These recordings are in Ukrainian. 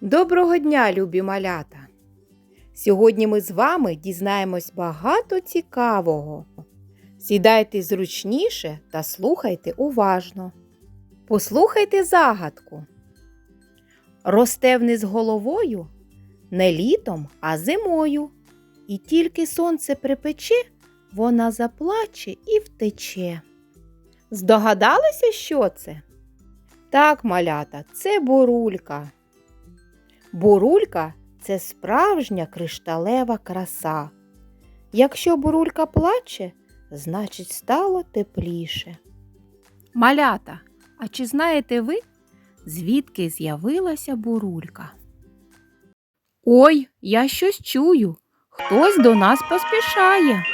Доброго дня, любі малята! Сьогодні ми з вами дізнаємось багато цікавого. Сідайте зручніше та слухайте уважно. Послухайте загадку. Росте вниз головою не літом, а зимою. І тільки сонце припече, вона заплаче і втече. Здогадалися, що це? Так, малята, це бурулька. Бурулька це справжня кришталева краса. Якщо бурулька плаче, значить стало тепліше. Малята, а чи знаєте ви, звідки з'явилася бурулька? Ой, я щось чую. Хтось до нас поспішає.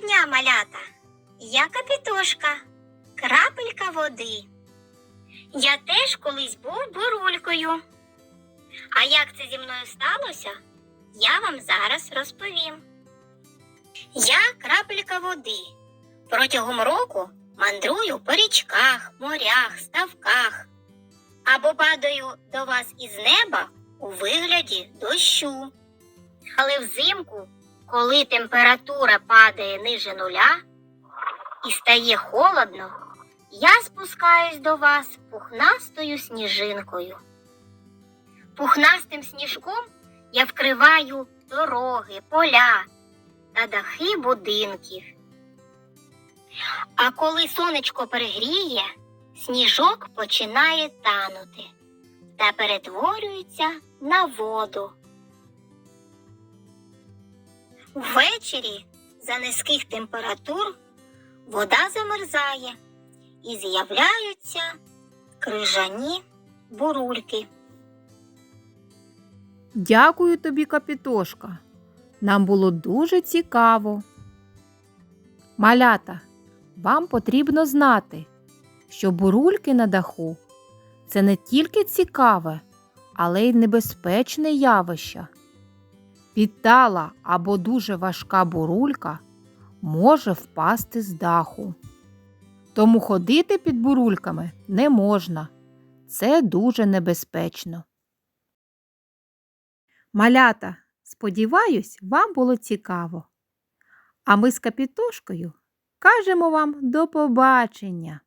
Дня, малята! Я капітошка, крапелька води. Я теж колись був бурулькою. А як це зі мною сталося, я вам зараз розповім. Я крапелька води. Протягом року мандрую по річках, морях, ставках або падаю до вас із неба у вигляді дощу. Але взимку коли температура падає ниже нуля і стає холодно, я спускаюсь до вас пухнастою сніжинкою. Пухнастим сніжком я вкриваю дороги, поля та дахи будинків. А коли сонечко перегріє, сніжок починає танути та перетворюється на воду. Ввечері за низьких температур вода замерзає і з'являються крижані бурульки. Дякую тобі, капітошка. Нам було дуже цікаво. Малята, вам потрібно знати, що бурульки на даху це не тільки цікаве, але й небезпечне явище. Підтала або дуже важка бурулька може впасти з даху. Тому ходити під бурульками не можна. Це дуже небезпечно. Малята, сподіваюсь, вам було цікаво. А ми з капітошкою кажемо вам до побачення.